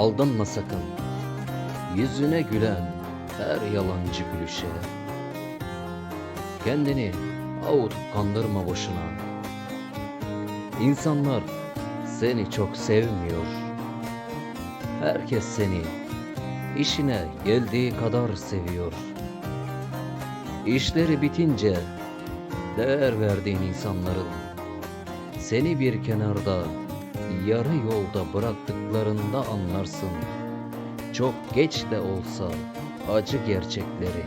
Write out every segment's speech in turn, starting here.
Aldanma sakın. Yüzüne gülen her yalancı gülüşe. Kendini avutup kandırma boşuna. İnsanlar seni çok sevmiyor. Herkes seni işine geldiği kadar seviyor. İşleri bitince değer verdiğin insanların seni bir kenarda yarı yolda bıraktıklarında anlarsın. Çok geç de olsa acı gerçekleri.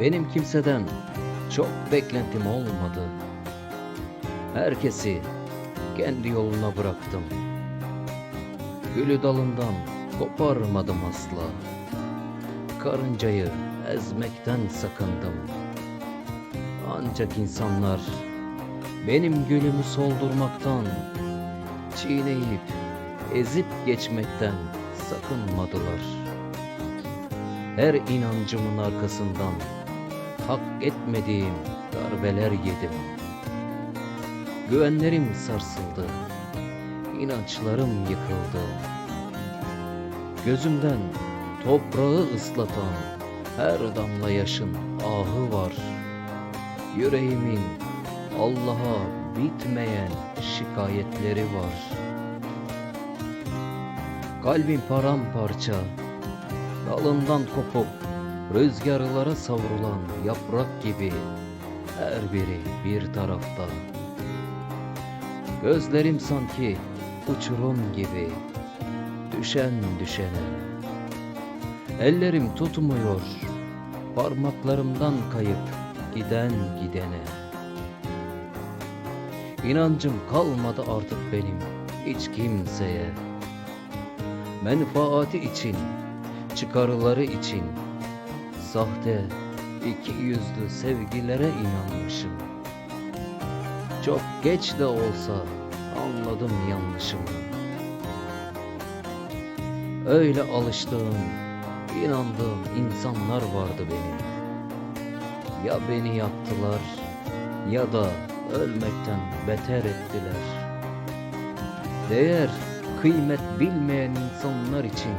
Benim kimseden çok beklentim olmadı. Herkesi kendi yoluna bıraktım. Gülü dalından koparmadım asla. Karıncayı ezmekten sakındım. Ancak insanlar benim gülümü soldurmaktan, çiğneyip ezip geçmekten sakınmadılar. Her inancımın arkasından hak etmediğim darbeler yedim. Güvenlerim sarsıldı, inançlarım yıkıldı. Gözümden toprağı ıslatan her damla yaşın ahı var. Yüreğimin Allah'a bitmeyen şikayetleri var. Kalbim paramparça, dalından kopup rüzgarlara savrulan yaprak gibi her biri bir tarafta. Gözlerim sanki uçurum gibi düşen düşene. Ellerim tutmuyor parmaklarımdan kayıp giden gidene. İnancım kalmadı artık benim hiç kimseye. Menfaati için, çıkarıları için sahte, iki yüzlü sevgilere inanmışım. Çok geç de olsa anladım yanlışımı. Öyle alıştığım, inandığım insanlar vardı benim. Ya beni yaktılar ya da ölmekten beter ettiler. Değer, kıymet bilmeyen insanlar için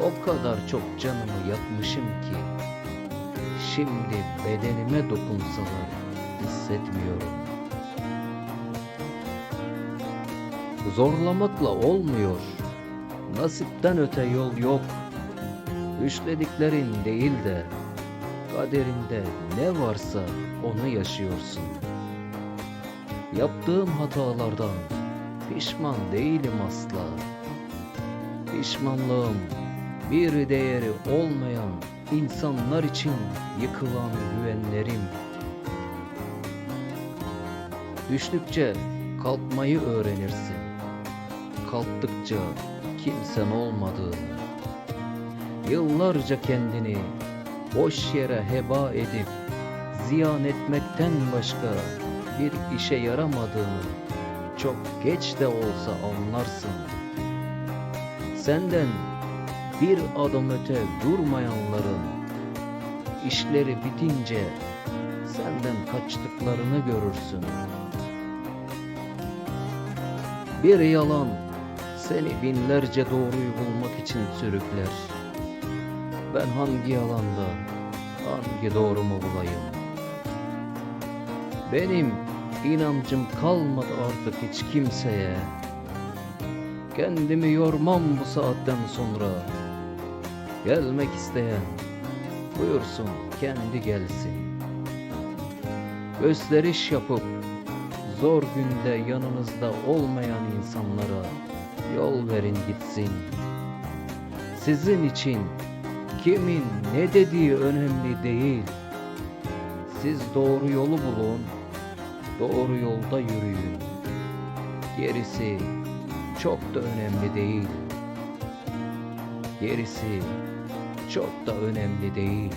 o kadar çok canımı yakmışım ki şimdi bedenime dokunsalar hissetmiyorum. Zorlamakla olmuyor. Nasipten öte yol yok. Düşlediklerin değil de kaderinde ne varsa onu yaşıyorsun. Yaptığım hatalardan pişman değilim asla. Pişmanlığım bir değeri olmayan insanlar için yıkılan güvenlerim. Düştükçe kalkmayı öğrenirsin. Kalktıkça kimsen olmadığını. Yıllarca kendini boş yere heba edip ziyan etmekten başka bir işe yaramadığını çok geç de olsa anlarsın. Senden bir adım öte durmayanların işleri bitince senden kaçtıklarını görürsün. Bir yalan seni binlerce doğruyu bulmak için sürükler. Ben hangi yalanda hangi doğrumu bulayım? Benim inancım kalmadı artık hiç kimseye. Kendimi yormam bu saatten sonra. Gelmek isteyen buyursun kendi gelsin. Gösteriş yapıp zor günde yanınızda olmayan insanlara yol verin gitsin. Sizin için kimin ne dediği önemli değil. Siz doğru yolu bulun, doğru yolda yürüyün. Gerisi çok da önemli değil. Gerisi çok da önemli değil.